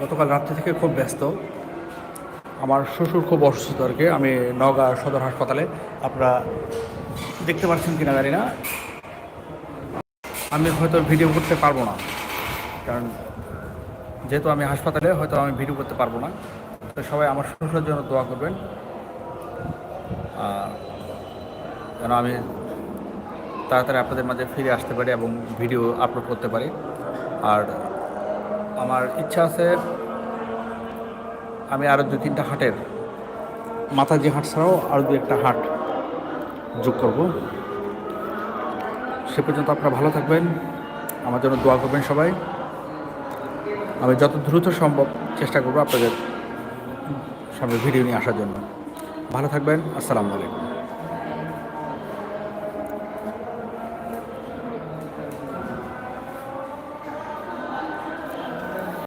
গতকাল রাত্রি থেকে খুব ব্যস্ত। আমার শ্বশুর খুব অসুস্থ আর কি। আমি নওগাঁ সদর হাসপাতালে। আপনারা দেখতে পাচ্ছেন কিনা জানি না। আমি হয়তো ভিডিও করতে পারব না। কারণ যেহেতু আমি হাসপাতালে, হয়তো আমি ভিডিও করতে পারব না। তো সবাই আমার শ্বশুরের জন্য দোয়া করবেন। যেন আমি তাড়াতাড়ি আপনাদের মাঝে ফিরে আসতে পারি এবং ভিডিও আপলোড করতে পারি। আর আমার ইচ্ছা আছে আমি আরও দু তিনটা হাটের মাথা যে হাট ছাড়াও আরও দু একটা হাট যোগ করব। সে পর্যন্ত আপনারা ভালো থাকবেন। আমার জন্য দোয়া করবেন সবাই। আমি যত দ্রুত সম্ভব চেষ্টা করব আপনাদের সামনে ভিডিও নিয়ে আসার জন্য। ভালো থাকবেন। আসসালামু আলাইকুম।